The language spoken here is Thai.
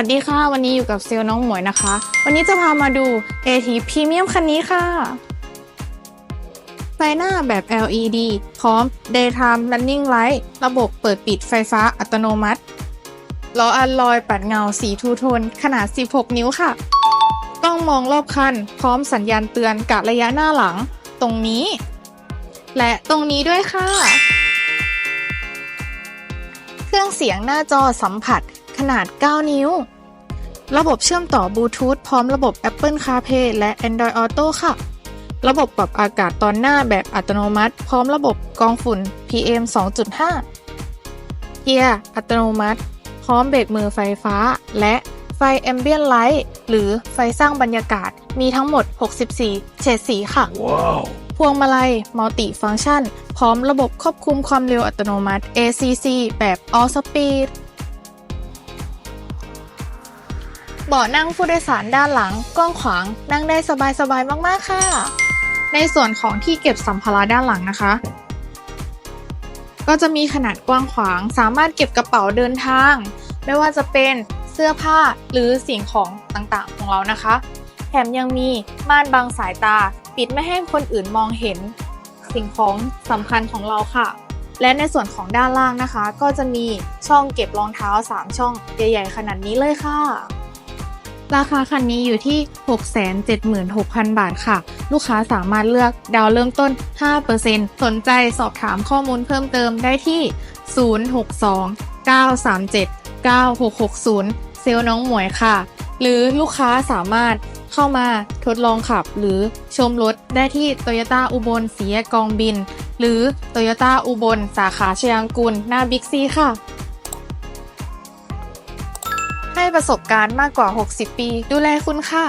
วัสดีค่ะ วันนี้อยู่กับเซลน้องหมวยนะคะ วันนี้จะพามาดู AT Premium คันนี้ค่ะไฟหน้าแบบ LED พร้อม Daytime Running Light ระบบเปิดปิดไฟฟ้าอัตโนมัติล้ออัลลอยปัดเงาสีทูโทน ขนาด 16 นิ้วค่ะ กล้องมองรอบคัน พร้อมสัญญาณเตือนกะระยะหน้าหลัง ตรงนี้ และตรงนี้ด้วยค่ะ เครื่องเสียงหน้าจอสัมผัส ขนาด 9 นิ้ว ระบบเชื่อมต่อบลูทูธพร้อมระบบ Apple CarPlay และ Android Auto ค่ะ ระบบปรับอากาศตอนหน้าแบบอัตโนมัติ พร้อมระบบกรองฝุ่น PM 2.5 เกียร์อัตโนมัติ พร้อมเบรกมือไฟฟ้า และไฟ Ambient Light หรือไฟสร้างบรรยากาศมีทั้งหมด 64 เฉดสีค่ะพวงมาลัยมัลติฟัง c t ชัน พร้อมระบบควบคุมความเร็วอัตโนมัติ ACC แบบ All Speed เบาะนั่งผู้โดยสารด้านหลังกว้างขวาง นั่งได้สบายๆมากๆค่ะ ในส่วนของที่เก็บสัมภาระด้านหลังนะคะ ก็จะมีขนาดกว้างขวาง สามารถเก็บกระเป๋าเดินทาง ไม่ว่าจะเป็นเสื้อผ้าหรือสิ่งของต่างๆ ของเรานะคะ แถมยังมีม่านบังสายตา ปิดไม่ให้คนอื่นมองเห็น สิ่งของสำคัญของเราค่ะและในส่วนของด้านล่างนะคะ ก็จะมีช่องเก็บรองเท้า 3 ช่องใหญ่ๆขนาดนี้เลยค่ะ ราคาคันนี้อยู่ที่ 676,000 บาทค่ะ ลูกค้าสามารถเลือกดาวเริ่มต้น 5%สนใจสอบถามข้อมูลเพิ่มเติมได้ที่ 062 937 9660 เซลล์น้องหมวยค่ะ หรือลูกค้าสามารถเข้ามาทดลองขับ หรือชมรถได้ที่ Toyota อุบลสียกกองบิน หรือ Toyota อุบลสาขาชยางกูลหน้าบิ๊กซีค่ะ ให้ประสบการณ์มากกว่า 60 ปี ดูแลคุณค่ะ